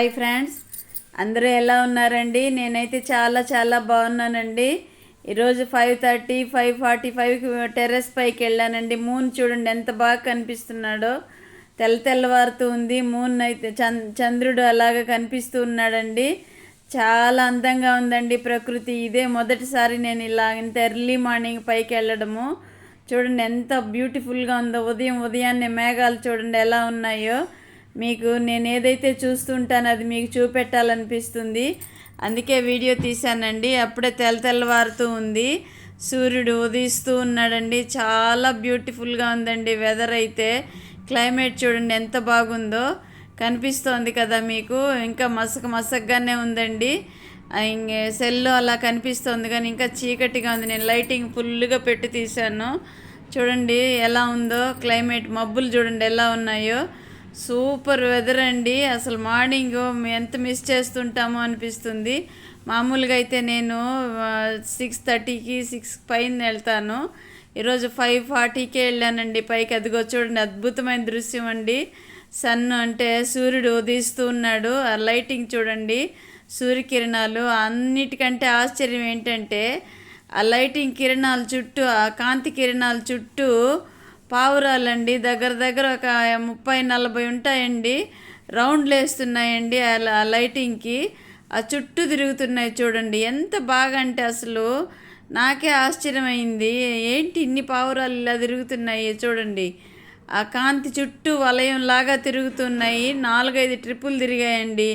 Hi friends. అందరూ ఎలా ఉన్నారండి? నేనైతే చాలా చాలా బాగున్నానండి. ఈరోజు ఫైవ్ థర్టీ ఫైవ్ ఫార్టీ ఫైవ్కి టెర్రస్ పైకి వెళ్ళానండి. మూన్ చూడండి ఎంత బాగా కనిపిస్తున్నాడో. తెల్ల తెల్లవారుతూ ఉంది. మూన్ అయితే చంద్ చంద్రుడు అలాగా కనిపిస్తూ ఉన్నాడండి. చాలా అందంగా ఉందండి ప్రకృతి. ఇదే మొదటిసారి నేను ఇలా ఇంత ఎర్లీ మార్నింగ్ పైకి వెళ్ళడము. చూడండి ఎంత బ్యూటిఫుల్గా ఉందో. ఉదయం ఉదయాన్నే మేఘాలు చూడండి ఎలా ఉన్నాయో. మీకు నేను ఏదైతే చూస్తుంటానో అది మీకు చూపెట్టాలనిపిస్తుంది. అందుకే వీడియో తీశానండి. అప్పుడే తెల్ల తెల్లవారుతూ ఉంది. సూర్యుడు ఉదయిస్తూ ఉన్నాడండి. చాలా బ్యూటిఫుల్గా ఉందండి వెదర్ అయితే. క్లైమేట్ చూడండి ఎంత బాగుందో. కనిపిస్తోంది కదా మీకు. ఇంకా మసక మసగ్గానే ఉందండి. సెల్లో అలా కనిపిస్తోంది కానీ ఇంకా చీకటిగా ఉంది. నేను లైటింగ్ ఫుల్గా పెట్టి తీశాను. చూడండి ఎలా ఉందో క్లైమేట్. మబ్బులు చూడండి ఎలా ఉన్నాయో. సూపర్ వెదర్ అండి. అసలు మార్నింగ్ ఎంత మిస్ చేస్తుంటామో అనిపిస్తుంది. మామూలుగా అయితే నేను సిక్స్ థర్టీకి సిక్స్ పైన వెళ్తాను. ఈరోజు ఫైవ్ ఫార్టీకే వెళ్ళానండి పైకి. అదిగో చూడండి అద్భుతమైన దృశ్యం అండి. సన్ అంటే సూర్యుడు ఉదయిస్తూ ఉన్నాడు. ఆ లైటింగ్ చూడండి సూర్యకిరణాలు అన్నిటికంటే ఆశ్చర్యం ఏంటంటే ఆ లైటింగ్ కిరణాల చుట్టూ ఆ కాంతి కిరణాల చుట్టూ పావురాలండి. దగ్గర దగ్గర ఒక ముప్పై నలభై ఉంటాయండి. రౌండ్లు వేస్తున్నాయండి ఆ లైటింగ్కి. ఆ చుట్టూ తిరుగుతున్నాయి చూడండి. ఎంత బాగా అంటే అసలు నాకే ఆశ్చర్యమైంది. ఏంటి ఇన్ని పావురాలు ఇలా తిరుగుతున్నాయి చూడండి. ఆ కాంతి చుట్టూ వలయం లాగా తిరుగుతున్నాయి. నాలుగైదు ట్రిప్పులు తిరిగాయండి.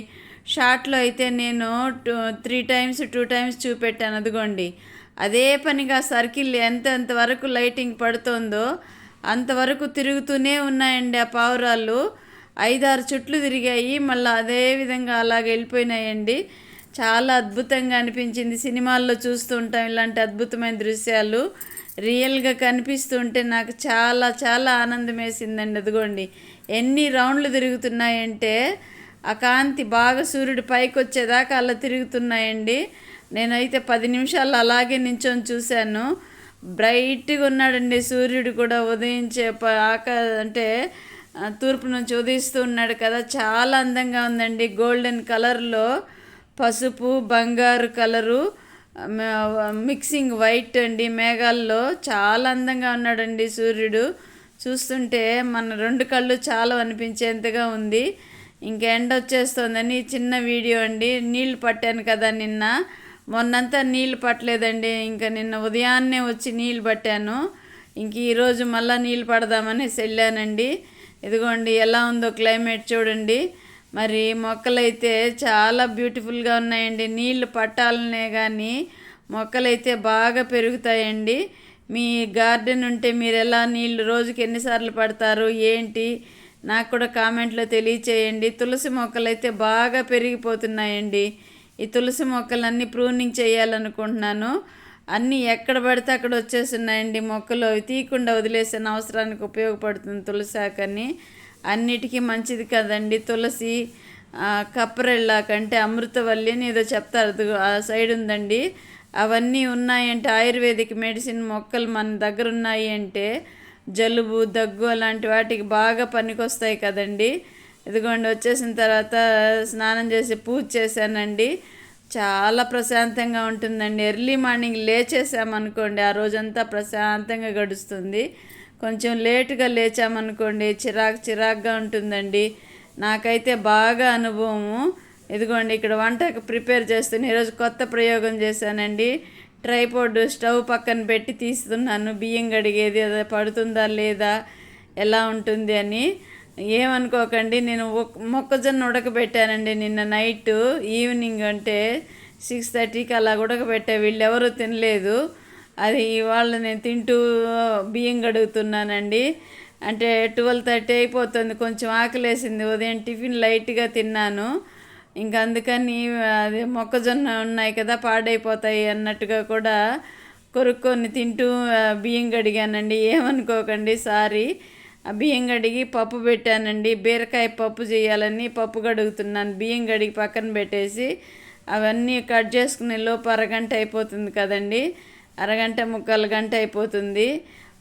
షార్ట్లో అయితే నేను two three times two times చూపెట్టాను. అదిగోండి. అదే పనిగా సర్కిల్ ఎంత ఎంతవరకు లైటింగ్ పడుతుందో అంతవరకు తిరుగుతూనే ఉన్నాయండి ఆ పావురాలు ఐదారు చుట్లు తిరిగాయి. మళ్ళీ అదే విధంగా అలాగ వెళ్ళిపోయినాయండి. చాలా అద్భుతంగా అనిపించింది. సినిమాల్లో చూస్తూ ఉంటాం ఇలాంటి అద్భుతమైన దృశ్యాలు. రియల్గా కనిపిస్తుంటే నాకు చాలా చాలా ఆనందం వేసిందండి. అదిగోండి. ఎన్ని రౌండ్లు తిరుగుతున్నాయంటే ఆ కాంతి బాగా సూర్యుడు పైకి వచ్చేదాకా అలా తిరుగుతున్నాయండి. నేనైతే పది నిమిషాలు అలాగే నించొని చూశాను. బ్రైట్గా ఉన్నాడండి. సూర్యుడు కూడా ఉదయించే ఆక అంటే తూర్పు నుంచి ఉదయిస్తూ ఉన్నాడు కదా. చాలా అందంగా ఉందండి. గోల్డెన్ కలర్లో పసుపు బంగారు కలరు మిక్సింగ్ వైట్ అండి. మేఘాల్లో చాలా అందంగా ఉన్నాడండి సూర్యుడు. చూస్తుంటే మన రెండు కళ్ళు చాలా అనిపించేంతగా ఉంది. ఇంకా ఎండ వచ్చేస్తుందని చిన్న వీడియో అండి. నీళ్ళు పట్టాను కదా నిన్న. మొన్నంతా నీళ్ళు పట్టలేదండి. ఇంకా నిన్న ఉదయాన్నే వచ్చి నీళ్ళు పట్టాను. ఇంక ఈరోజు మళ్ళీ నీళ్ళు పడదామని వెళ్ళానండి. ఇదిగోండి ఎలా ఉందో క్లైమేట్ చూడండి. మరి మొక్కలైతే చాలా బ్యూటిఫుల్గా ఉన్నాయండి. నీళ్ళు పట్టాలనే కానీ మొక్కలైతే బాగా పెరుగుతాయండి. మీ గార్డెన్ ఉంటే మీరు ఎలా నీళ్ళు రోజుకి ఎన్నిసార్లు పడతారు ఏంటి? నాకు కూడా కామెంట్లో తెలియచేయండి. తులసి మొక్కలైతే బాగా పెరిగిపోతున్నాయండి. ఈ తులసి మొక్కలన్నీ ప్రూనింగ్ చేయాలనుకుంటున్నాను. అన్నీ ఎక్కడ పడితే అక్కడ వచ్చేస్తున్నాయండి మొక్కలు. అవి తీయకుండా వదిలేసిన అవసరానికి ఉపయోగపడుతుంది తులసి ఆకని అన్నిటికీ మంచిది కదండి. తులసి కప్పరెళ్ళ కంటే అమృతవల్లి అని ఏదో చెప్తారు. ఆ సైడ్ ఉందండి. అవన్నీ ఉన్నాయంటే ఆయుర్వేదిక్ మెడిసిన్ మొక్కలు మన దగ్గర ఉన్నాయి అంటే జలుబు దగ్గు అలాంటి వాటికి బాగా పనికొస్తాయి కదండి. ఇదిగోండి వచ్చేసిన తర్వాత స్నానం చేసి పూజ చేశానండి. చాలా ప్రశాంతంగా ఉంటుందండి. ఎర్లీ మార్నింగ్ లేచేసామనుకోండి ఆ రోజంతా ప్రశాంతంగా గడుస్తుంది. కొంచెం లేటుగా లేచామనుకోండి చిరాకు చిరాకుగా ఉంటుందండి. నాకైతే బాగా అనుభవము. ఇదిగోండి ఇక్కడ వంటకు ప్రిపేర్ చేస్తున్న ఈరోజు కొత్త ప్రయోగం చేశానండి. ట్రైపోర్డ్ స్టవ్ పక్కన పెట్టి తీస్తున్నాను. బియ్యం గడిగేది అది పడుతుందా లేదా ఎలా ఉంటుంది అని. ఏమనుకోకండి నేను మొక్కజొన్న ఉడకబెట్టానండి నిన్న నైట్. ఈవినింగ్ అంటే సిక్స్ థర్టీకి అలా ఉడకబెట్టా వీళ్ళు తినలేదు. అది ఇవాళ నేను తింటూ బియ్యం గడుగుతున్నానండి అంటే ట్వెల్వ్ థర్టీ అయిపోతుంది కొంచెం ఆకలేసింది ఉదయం టిఫిన్ లైట్గా తిన్నాను. ఇంకా అందుకని అది మొక్కజొన్న ఉన్నాయి కదా పాడైపోతాయి అన్నట్టుగా కూడా కొరుక్కొని తింటూ బియ్యం గడిగానండి ఏమనుకోకండి సారీ. బియ్యం గడిగి పప్పు పెట్టానండి. బీరకాయ పప్పు చేయాలని పప్పు కడుగుతున్నాను. బియ్యం గడిగి పక్కన పెట్టేసి అవన్నీ కట్ చేసుకునే లోపు అరగంట అయిపోతుంది కదండి. అరగంట ముక్కలు గంట అయిపోతుంది.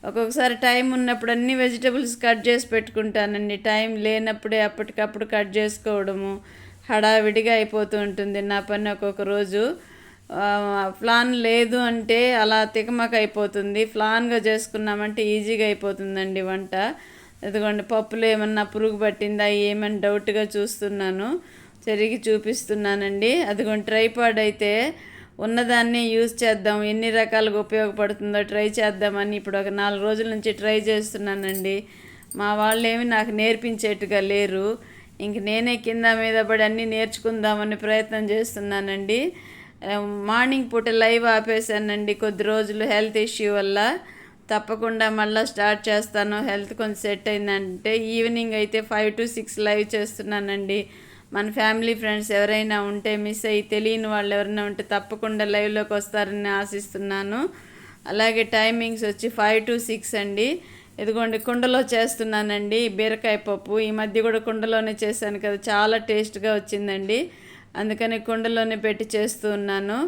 ఒక్కొక్కసారి టైం ఉన్నప్పుడు అన్ని వెజిటబుల్స్ కట్ చేసి పెట్టుకుంటానండి. టైం లేనప్పుడే అప్పటికప్పుడు కట్ చేసుకోవడము హడావిడిగా అయిపోతూ ఉంటుంది నా పని ఒక్కొక్క రోజు. ప్లాన్ లేదు అంటే అలా తికమక అయిపోతుంది. ప్లాన్గా చేసుకున్నామంటే ఈజీగా అయిపోతుందండి వంట. ఎందుకంటే పప్పులో ఏమన్నా పురుగు పట్టిందా ఏమని డౌట్గా చూస్తున్నాను. చెరిగి చూపిస్తున్నానండి. అదిగోండి ట్రైపాడ్ అయితే ఉన్నదాన్ని యూజ్ చేద్దాం. ఎన్ని రకాలుగా ఉపయోగపడుతుందో ట్రై చేద్దామని ఇప్పుడు ఒక నాలుగు రోజుల నుంచి ట్రై చేస్తున్నానండి. మా వాళ్ళు ఏమి నాకు నేర్పించేట్టుగా లేరు. ఇంక నేనే కింద మీద పడి అన్నీ నేర్చుకుందామని ప్రయత్నం చేస్తున్నానండి. మార్నింగ్ పూట లైవ్ ఆపేసానండి కొద్ది రోజులు హెల్త్ ఇష్యూ వల్ల తప్పకుండా మళ్ళీ స్టార్ట్ చేస్తాను. హెల్త్ కొంచెం సెట్ అయిందంటే ఈవినింగ్ అయితే ఫైవ్ టు సిక్స్ లైవ్ చేస్తున్నానండి. మన ఫ్యామిలీ ఫ్రెండ్స్ ఎవరైనా ఉంటే మిస్ అయ్యి తెలియని వాళ్ళు ఎవరైనా ఉంటే తప్పకుండా లైవ్లోకి వస్తారని ఆశిస్తున్నాను. అలాగే టైమింగ్స్ వచ్చి ఫైవ్ టు సిక్స్ అండి. ఇదిగోండి కుండలో చేస్తున్నానండి బీరకాయ పప్పు. ఈ మధ్య కూడా కుండలోనే చేశాను కదా చాలా టేస్ట్గా వచ్చిందండి. అందుకని కుండలోనే పెట్టి చేస్తూ ఉన్నాను.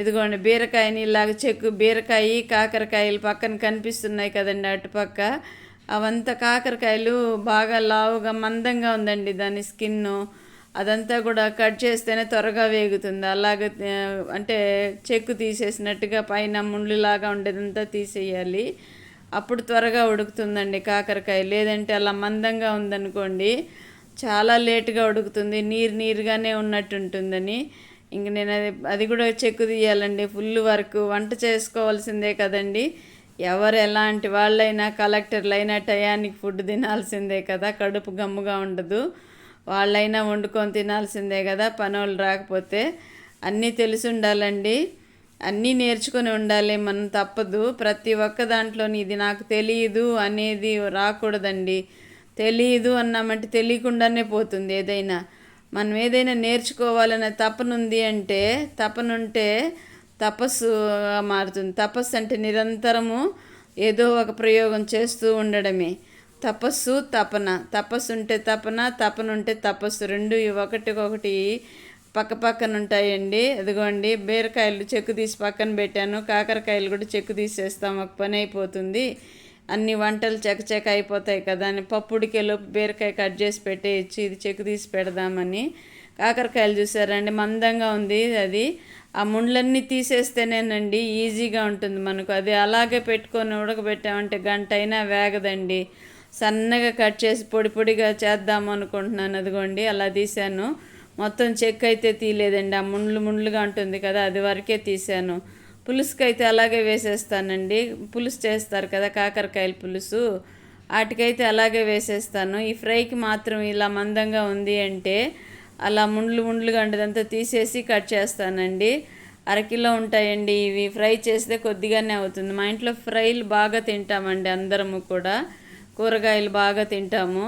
ఇదిగోండి బీరకాయని ఇలాగ చెక్కు బీరకాయ కాకరకాయలు పక్కన కనిపిస్తున్నాయి కదండి అటుపక్క. అవంతా కాకరకాయలు బాగా లావుగా మందంగా ఉందండి దాని స్కిన్ అదంతా కూడా కట్ చేస్తేనే త్వరగా వేగుతుంది. అలాగే అంటే చెక్కు తీసేసినట్టుగా పైన ముండ్లులాగా ఉండేదంతా తీసేయాలి. అప్పుడు త్వరగా ఉడుకుతుందండి కాకరకాయ. లేదంటే అలా మందంగా ఉందనుకోండి చాలా లేటుగా ఉడుకుతుంది నీరు నీరుగానే ఉన్నట్టు ఉంటుందని ఇంక నేను అది అది కూడా చెక్కు తీయాలండి. ఫుల్ వర్క్ వంట చేసుకోవాల్సిందే కదండి. ఎవరు ఎలాంటి వాళ్ళైనా కలెక్టర్లు అయినా టయానికి ఫుడ్ తినాల్సిందే కదా కడుపు గమ్ముగా ఉండదు. వాళ్ళైనా వండుకొని తినాల్సిందే కదా పనోళ్ళు రాకపోతే. అన్నీ తెలిసి ఉండాలండి. అన్నీ నేర్చుకొని ఉండాలి మనం తప్పదు. ప్రతి ఒక్క దాంట్లోని ఇది నాకు తెలియదు అనేది రాకూడదండి. తెలియదు అన్నామంటే తెలియకుండానే పోతుంది ఏదైనా. మనం ఏదైనా నేర్చుకోవాలనే తపనుంది అంటే తపనుంటే తపస్సుగా మారుతుంది. తపస్సు అంటే నిరంతరము ఏదో ఒక ప్రయోగం చేస్తూ ఉండడమే. తపస్సు తపన. తపస్సు ఉంటే తపన తపన ఉంటే తపస్సు. రెండు ఒకటికొకటి పక్క పక్కన ఉంటాయండి అదిగోండి బీరకాయలు చెక్కు తీసి పక్కన పెట్టాను. కాకరకాయలు కూడా చెక్కు తీసేస్తాం. ఒక పని అయిపోతుంది. అన్ని వంటలు చకచక అయిపోతాయి కదా అని పప్పుడికేలోపు బీరకాయ కట్ చేసి పెట్టేయచ్చు ఇది చెక్కు తీసి పెడదామని. కాకరకాయలు చూసారండి మందంగా ఉంది అది. ఆ ముండ్లన్నీ తీసేస్తేనేనండి ఈజీగా ఉంటుంది మనకు. అది అలాగే పెట్టుకొని ఉడకబెట్టామంటే గంట అయినా వేగదండి. సన్నగా కట్ చేసి పొడి పొడిగా చేద్దాం అనుకుంటున్నాను అదిగోండి అలా తీశాను. మొత్తం చెక్ అయితే తీయలేదండి. ఆ ముండ్లు ముండ్లుగా ఉంటుంది కదా అది వరకే తీశాను. పులుసుకి అయితే అలాగే వేసేస్తానండి. పులుసు చేస్తారు కదా కాకరకాయల పులుసు. వాటికైతే అలాగే వేసేస్తాను. ఈ ఫ్రైకి మాత్రం ఇలా మందంగా ఉంది అంటే అలా ముండ్లు ముండ్లుగా గంటదంతా తీసేసి కట్ చేస్తానండి. అరకిలో ఉంటాయండి ఇవి. ఫ్రై చేస్తే కొద్దిగానే అవుతుంది. మా ఇంట్లో ఫ్రైలు బాగా తింటామండి అందరము కూడా. కూరగాయలు బాగా తింటాము.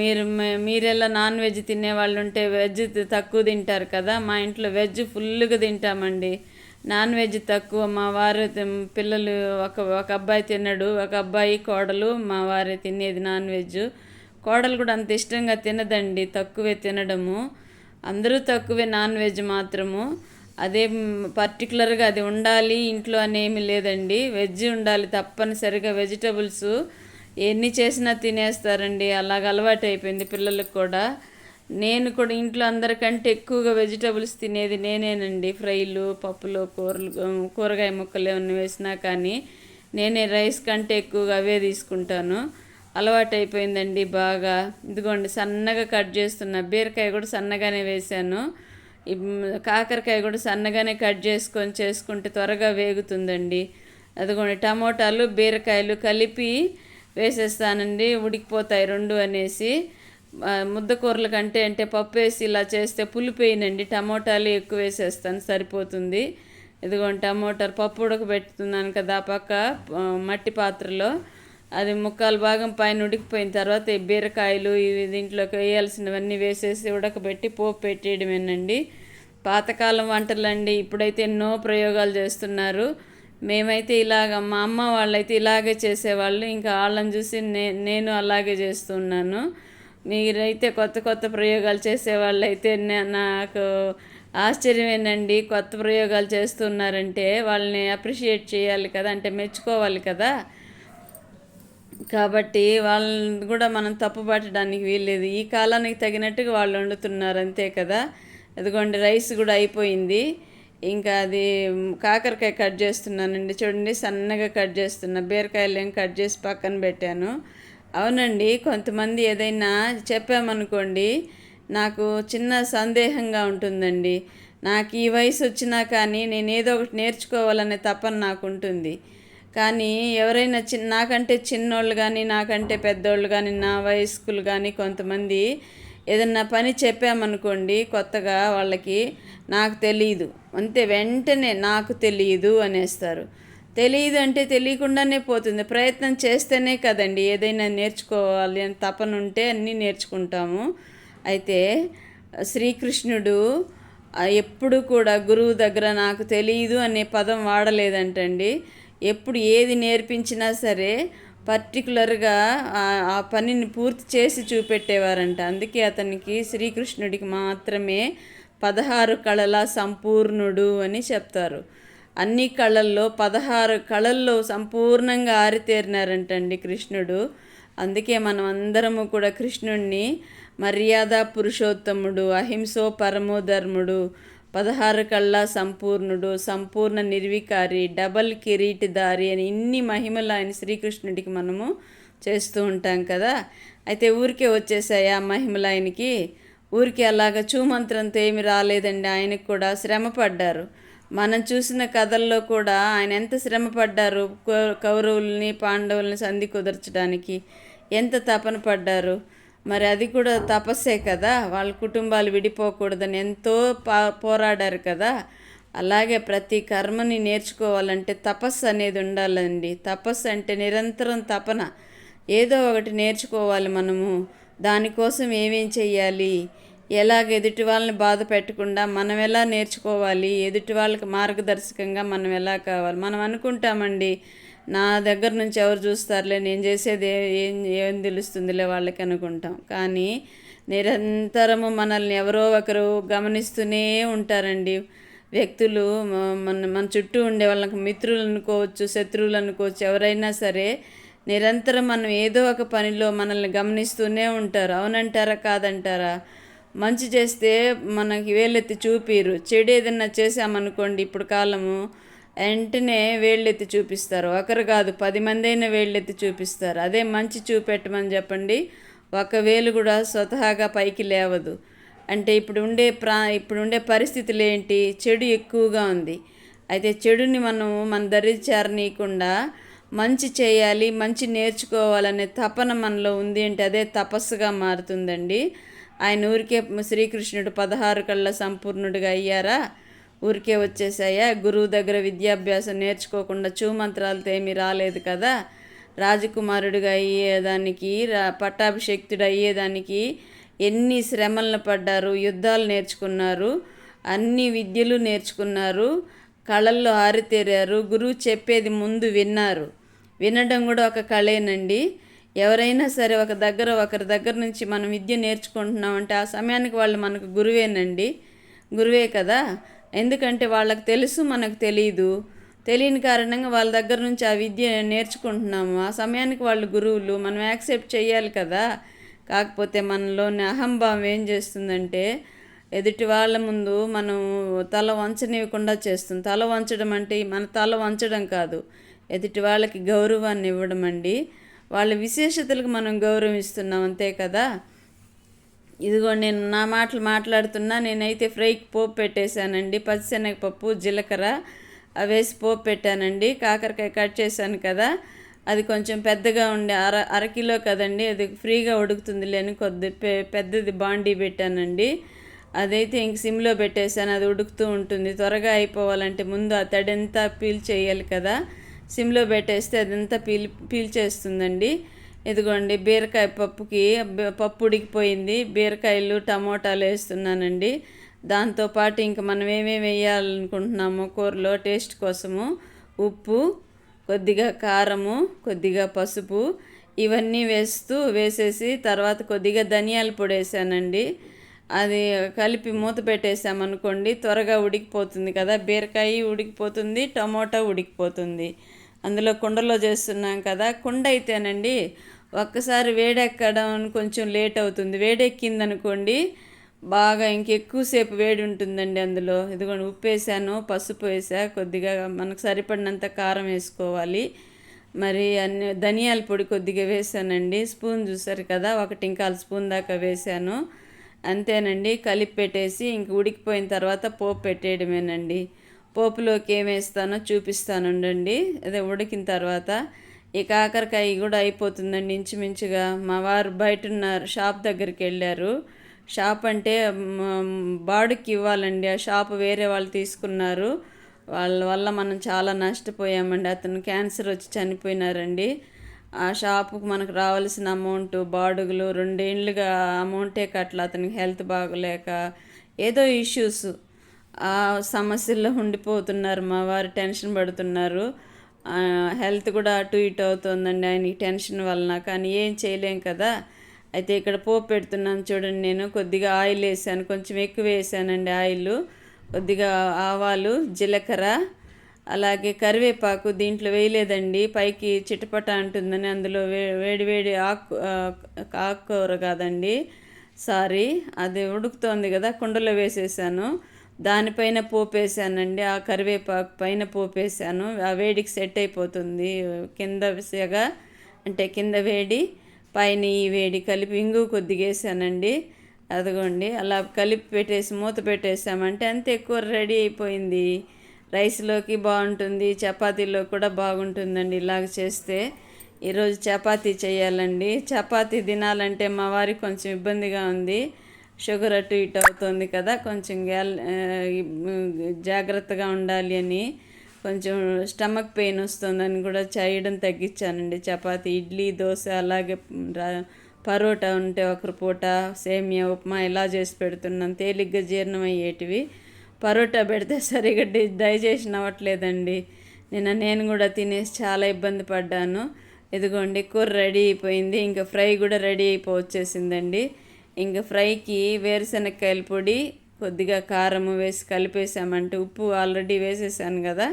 మీరు మీరెలా నాన్ వెజ్ తినే వాళ్ళు ఉంటే వెజ్ తక్కువ తింటారు కదా మా ఇంట్లో వెజ్ ఫుల్గా తింటామండి. నాన్ వెజ్ తక్కువ మా వారు పిల్లలు ఒక ఒక అబ్బాయి తినడు ఒక అబ్బాయి కోడలు మా వారే తినేది నాన్ వెజ్. కోడలు కూడా అంత ఇష్టంగా తినదండి తక్కువే తినడము. అందరూ తక్కువే నాన్ వెజ్ మాత్రము. అదే పర్టికులర్గా అది ఉండాలి ఇంట్లో అనేమి లేదండి. వెజ్ ఉండాలి తప్పనిసరిగా వెజిటబుల్స్. ఎన్ని చేసినా తినేస్తారండి అలాగ అలవాటు అయిపోయింది పిల్లలకు కూడా. నేను కూడా ఇంట్లో అందరికంటే ఎక్కువగా వెజిటబుల్స్ తినేది నేనేనండి. ఫ్రైలు పప్పులు కూరలు కూరగాయ ముక్కలు ఏమన్నా వేసినా కానీ నేనే రైస్ కంటే ఎక్కువగా అవే తీసుకుంటాను. అలవాటు అయిపోయిందండి బాగా. ఇదిగోండి సన్నగా కట్ చేస్తున్నా బీరకాయ కూడా సన్నగానే వేశాను. కాకరకాయ కూడా సన్నగానే కట్ చేసుకొని చేసుకుంటే త్వరగా వేగుతుందండి. అదిగోండి టమోటాలు బీరకాయలు కలిపి వేసేస్తానండి. ఉడికిపోతాయి రెండు అనేసి. ముద్దకూరల కంటే అంటే పప్పు వేసి ఇలా చేస్తే పులిపోయినండి. టమోటాలు ఎక్కువ వేసేస్తాను సరిపోతుంది. ఇదిగోండి టమోటా పప్పు ఉడకబెట్టుతున్నాను కదా ఆ పక్క మట్టి పాత్రలో. అది ముక్కాలు భాగం పైన ఉడికిపోయిన తర్వాత ఈ బీరకాయలు ఇవి దీంట్లోకి వేయాల్సినవన్నీ వేసేసి ఉడకబెట్టి పోపు పెట్టేయడమేనండి. పాతకాలం వంటలండి ఇప్పుడైతే ఎన్నో ప్రయోగాలు చేస్తున్నారు. మేమైతే ఇలాగ మా అమ్మ వాళ్ళైతే ఇలాగే చేసేవాళ్ళు. ఇంకా వాళ్ళని చూసి నే నేను అలాగే చేస్తున్నాను మీరైతే కొత్త కొత్త ప్రయోగాలు చేసేవాళ్ళు అయితే నాకు ఆశ్చర్యమేనండి. కొత్త ప్రయోగాలు చేస్తున్నారంటే వాళ్ళని అప్రిషియేట్ చేయాలి కదా అంటే మెచ్చుకోవాలి కదా. కాబట్టి వాళ్ళని కూడా మనం తప్పు పట్టడానికి వీల్లేదు. ఈ కాలానికి తగినట్టుగా వాళ్ళు వండుతున్నారు అంతే కదా. అదిగోండి రైస్ కూడా అయిపోయింది. ఇంకా అది కాకరకాయ కట్ చేస్తున్నానండి. చూడండి సన్నగా కట్ చేస్తున్నా. బీరకాయలు ఏం కట్ చేసి పక్కన పెట్టాను. అవునండి కొంతమంది ఏదైనా చెప్పామనుకోండి నాకు చిన్న సందేహంగా ఉంటుందండి. నాకు ఈ వయసు వచ్చినా కానీ నేను ఏదో ఒకటి నేర్చుకోవాలనే తపన నాకు ఉంటుంది కానీ ఎవరైనా చిన్న నాకంటే చిన్నోళ్ళు కానీ నాకంటే పెద్దోళ్ళు కానీ నా వయస్కులు కానీ కొంతమంది ఏదన్నా పని చెప్పామనుకోండి కొత్తగా వాళ్ళకి నాకు తెలియదు అంతే వెంటనే నాకు తెలియదు అనేస్తారు. తెలియదు అంటే తెలియకుండానే పోతుంది. ప్రయత్నం చేస్తేనే కదండి ఏదైనా నేర్చుకోవాలి అని తపన ఉంటే అన్నీ నేర్చుకుంటాము. అయితే శ్రీకృష్ణుడు ఎప్పుడు కూడా గురువు దగ్గర నాకు తెలియదు అనే పదం వాడలేదంటండి. ఎప్పుడు ఏది నేర్పించినా సరే పర్టికులర్గా ఆ పనిని పూర్తి చేసి చూపెట్టేవారంట. అందుకే అతనికి శ్రీకృష్ణుడికి మాత్రమే పదహారు కళల సంపూర్ణుడు అని చెప్తారు. అన్ని కళల్లో పదహారు కళల్లో సంపూర్ణంగా ఆరితేరినారంటండి కృష్ణుడు. అందుకే మనం అందరము కూడా కృష్ణుణ్ణి మర్యాద పురుషోత్తముడు అహింసో పరమోధర్ముడు పదహారు కళ్ళ సంపూర్ణుడు సంపూర్ణ నిర్వికారి డబల్ కిరీటిదారి అని ఇన్ని మహిమలు ఆయన శ్రీకృష్ణుడికి మనము చేస్తూ ఉంటాం కదా. అయితే ఊరికే వచ్చేసాయి ఆ మహిమలు ఆయనకి. ఊరికి అలాగ చూమంత్రంతో ఏమి రాలేదండి. ఆయనకు కూడా శ్రమ పడ్డారు. మనం చూసిన కథల్లో కూడా ఆయన ఎంత శ్రమ పడ్డారు కౌరవుల్ని పాండవుల్ని సంధి కుదర్చడానికి ఎంత తపన పడ్డారు. మరి అది కూడా తపస్సే కదా. వాళ్ళ కుటుంబాలు విడిపోకూడదని ఎంతో పా పోరాడారు కదా. అలాగే ప్రతి కర్మని నేర్చుకోవాలంటే తపస్సు అనేది ఉండాలండి. తపస్సు అంటే నిరంతరం తపన. ఏదో ఒకటి నేర్చుకోవాలి మనము. దానికోసం ఏమేం చెయ్యాలి? ఎలాగ ఎదుటి వాళ్ళని బాధ పెట్టకుండా మనం ఎలా నేర్చుకోవాలి? ఎదుటి వాళ్ళకి మార్గదర్శకంగా మనం ఎలా కావాలి? మనం అనుకుంటామండి నా దగ్గర నుంచి ఎవరు చూస్తారులే నేను చేసేది ఏం ఏం తెలుస్తుందిలే వాళ్ళకి అనుకుంటాం. కానీ నిరంతరము మనల్ని ఎవరో ఒకరు గమనిస్తూనే ఉంటారండి. వ్యక్తులు మన మన చుట్టూ ఉండే వాళ్ళకి మిత్రులు అనుకోవచ్చు శత్రువులు అనుకోవచ్చు ఎవరైనా సరే నిరంతరం మనం ఏదో ఒక పనిలో మనల్ని గమనిస్తూనే ఉంటారు. అవునంటారా? కాదంటారా? మంచి చేస్తే మనకి వేలెత్తి చూపిరు. చెడు ఏదన్నా చేసామనుకోండి ఇప్పుడు కాలము వెంటనే వేళ్ళెత్తి చూపిస్తారు. ఒకరు కాదు పది మంది అయినా వేళ్ళెత్తి చూపిస్తారు. అదే మంచి చూపెట్టమని చెప్పండి. ఒక వేలు కూడా స్వతహాగా పైకి లేవదు. అంటే ఇప్పుడు ఉండే ప్రా ఇప్పుడు ఉండే పరిస్థితులు ఏంటి? చెడు ఎక్కువగా ఉంది. అయితే చెడుని మనం మన దరిచారనీయకుండా మంచి చేయాలి మంచి నేర్చుకోవాలనే తపన మనలో ఉంది అంటే అదే తపస్సుగా మారుతుందండి. ఆయన ఊరికే శ్రీకృష్ణుడు పదహారు కళ్ళ సంపూర్ణుడిగా అయ్యారా? ఊరికే వచ్చేసాయా? గురువు దగ్గర విద్యాభ్యాసం నేర్చుకోకుండా చూమంత్రాలతో ఏమీ రాలేదు కదా? రాజకుమారుడిగా అయ్యేదానికి రా పట్టాభిషక్తుడు అయ్యేదానికి ఎన్ని శ్రమలను పడ్డారు? యుద్ధాలు నేర్చుకున్నారు అన్ని విద్యలు నేర్చుకున్నారు కళల్లో ఆరితేరారు గురువు చెప్పేది ముందు విన్నారు. వినడం కూడా ఒక కళేనండి. ఎవరైనా సరే ఒక దగ్గర ఒకరి దగ్గర నుంచి మనం విద్య నేర్చుకుంటున్నామంటే ఆ సమయానికి వాళ్ళు మనకు గురువేనండి. గురువే కదా. ఎందుకంటే వాళ్ళకి తెలుసు మనకు తెలియదు తెలియని కారణంగా వాళ్ళ దగ్గర నుంచి ఆ విద్య నేర్చుకుంటున్నాము. ఆ సమయానికి వాళ్ళు గురువులు మనం యాక్సెప్ట్ చేయాలి కదా. కాకపోతే మనలోని అహంభావం ఏం చేస్తుందంటే ఎదుటి వాళ్ళ ముందు మనం తల వంచనివ్వకుండా చేస్తుంది. తల వంచడం అంటే మన తల వంచడం కాదు. ఎదుటి వాళ్ళకి గౌరవాన్ని ఇవ్వడం అండి. వాళ్ళ విశేషతలకు మనం గౌరవిస్తున్నాం అంతే కదా? ఇదిగో నేను నా మాటలు మాట్లాడుతున్నా నేనైతే ఫ్రైకి పోపు పెట్టేశానండి పచ్చిశనగపప్పు జీలకర్ర వేసి పోపు పెట్టానండి కాకరకాయ కట్ చేశాను కదా? అది కొంచెం పెద్దగా ఉండే అర అరకిలో కదండి అది ఫ్రీగా ఉడుకుతుంది లేని కొద్ది పెద్దది బాండీ పెట్టానండి. అదైతే ఇంక సిమ్లో పెట్టేశాను అది ఉడుకుతూ ఉంటుంది త్వరగా అయిపోవాలంటే ముందు ఆ తడంతా పీల్ చేయాలి కదా? సిమ్లో పెట్టేస్తే అదంతా పీల్ పీల్చేస్తుందండి. ఇదిగోండి బీరకాయ పప్పుకి పప్పు ఉడికిపోయింది. బీరకాయలు టమోటాలు వేస్తున్నానండి. దాంతోపాటు ఇంక మనం ఏమేమి వేయాలనుకుంటున్నామో కూరలో టేస్ట్ కోసము ఉప్పు కొద్దిగా కారము కొద్దిగా పసుపు ఇవన్నీ వేస్తూ వేసేసి తర్వాత కొద్దిగా ధనియాల పొడి వేసానండి. అది కలిపి మూత పెట్టేసామనుకోండి త్వరగా ఉడికిపోతుంది కదా. బీరకాయ ఉడికిపోతుంది టమోటా ఉడికిపోతుంది. అందులో కుండలో చేస్తున్నాం కదా. కుండ అయితేనండి ఒక్కసారి వేడెక్కడం కొంచెం లేట్ అవుతుంది. వేడెక్కిందనుకోండి బాగా ఇంకెక్కువసేపు వేడి ఉంటుందండి అందులో. ఇదిగోండి ఉప్పు వేసాను పసుపు వేసా కొద్దిగా మనకు సరిపడినంత కారం వేసుకోవాలి. మరి అన్ని ధనియాల పొడి కొద్దిగా వేసానండి. స్పూన్ చూసారు కదా ఒకటి ఇంకా స్పూన్ దాకా వేసాను. అంతేనండి. కలిపి పెట్టేసి ఇంక ఉడికిపోయిన తర్వాత పోపు పెట్టేయడమేనండి. పోపులోకి ఏమేస్తానో చూపిస్తానుండండి చూపిస్తాను అదే ఉడికిన తర్వాత ఈ కాకరకాయ కూడా అయిపోతుందండి ఇంచుమించుగా. మా వారు బయట ఉన్నారు షాప్ దగ్గరికి వెళ్ళారు. షాప్ అంటే బాడుకి ఇవ్వాలండి. ఆ షాప్ వేరే వాళ్ళు తీసుకున్నారు. వాళ్ళ వల్ల మనం చాలా నష్టపోయామండి. అతను క్యాన్సర్ వచ్చి చనిపోయినారండి. ఆ షాపుకు మనకు రావాల్సిన అమౌంట్ బాడుగులు రెండేళ్ళుగా అమౌంటే కట్టలే. అతనికి హెల్త్ బాగోలేక ఏదో ఇష్యూస్. ఆ సమస్యల్లో ఉండిపోతున్నారు. మా వారు టెన్షన్ పడుతున్నారు. హెల్త్ కూడా అటు ఇటు అవుతుందండి ఆయనకి టెన్షన్ వలన. కానీ ఏం చేయలేం కదా. అయితే ఇక్కడ పోపు పెడుతున్నాను చూడండి నేను. కొద్దిగా ఆయిల్ వేసాను. కొంచెం ఎక్కువ వేసానండి ఆయిల్. కొద్దిగా ఆవాలు జీలకర్ర అలాగే కరివేపాకు దీంట్లో వేయలేదండి. పైకి చిటపట అంటుందని అందులో వే వేడి వేడి ఆకు ఆకుకూర కాదండి. సారీ అది ఉడుకుతోంది కదా కుండలో వేసేసాను. దానిపైన పోపేసానండి. ఆ కరివేపాకు పైన పోపేసాను. ఆ వేడికి సెట్ అయిపోతుంది. కింద సెగ అంటే కింద వేడి పైన ఈ వేడి కలిపి ఇంగు కొద్దిగా వేసానండి. అదిగోండి అలా కలిపి పెట్టేసి మూత పెట్టేసామంటే అంతే కూర రెడీ అయిపోయింది. రైస్లోకి బాగుంటుంది చపాతీలో కూడా బాగుంటుందండి. ఇలాగ చేస్తే ఈరోజు చపాతీ చేయాలండి. చపాతీ తినాలంటే మా వారికి కొంచెం ఇబ్బందిగా ఉంది. షుగర్ అటు ఇటు అవుతుంది కదా కొంచెం గ్యాల్ జాగ్రత్తగా ఉండాలి అని కొంచెం స్టమక్ పెయిన్ వస్తుందని కూడా చేయడం తగ్గించానండి. చపాతి ఇడ్లీ దోశ అలాగే పరోటా ఉంటే ఒకరి పూట సేమియా ఉప్మా ఇలా చేసి పెడుతున్నాను. తేలిగ్గా జీర్ణం అయ్యేటివి పరోటా పెడితే సరిగ్గా డైజెషన్ అవ్వట్లేదండి. నిన్న నేను కూడా తినేసి చాలా ఇబ్బంది పడ్డాను. ఇదిగోండి కూర రెడీ అయిపోయింది. ఇంకా ఫ్రై కూడా రెడీ అయిపోవచ్చేసిందండి ఇంకా ఫ్రైకి వేరుశనక్కాయల పొడి కొద్దిగా కారము వేసి కలిపేసామంటే ఉప్పు ఆల్రెడీ వేసేసాను కదా.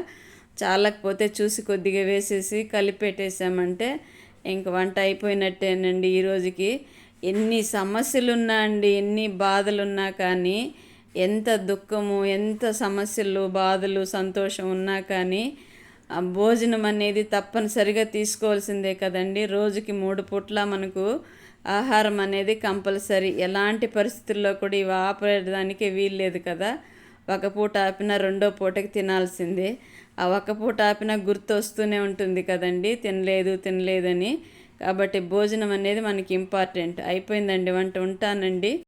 చాలకపోతే చూసి కొద్దిగా వేసేసి కలిపెట్టేసామంటే ఇంక వంట అయిపోయినట్టేనండి ఈరోజుకి ఎన్ని సమస్యలు ఉన్నా అండి ఎన్ని బాధలున్నా కానీ ఎంత దుఃఖము ఎంత సమస్యలు బాధలు సంతోషం ఉన్నా కానీ ఆ భోజనం అనేది తప్పనిసరిగా తీసుకోవాల్సిందే కదండి. రోజుకి మూడు పూట్ల మనకు ఆహారం అనేది కంపల్సరీ. ఎలాంటి పరిస్థితుల్లో కూడా ఇవి ఆపేయడానికి వీల్లేదు కదా. ఒక పూట ఆపిన రెండో పూటకి తినాల్సిందే. ఆ ఒక పూట ఆపిన గుర్తు వస్తూనే ఉంటుంది కదండి. తినలేదు తినలేదని. కాబట్టి భోజనం అనేది మనకి ఇంపార్టెంట్. అయిపోయిందండి. వంట ఉంటానండి.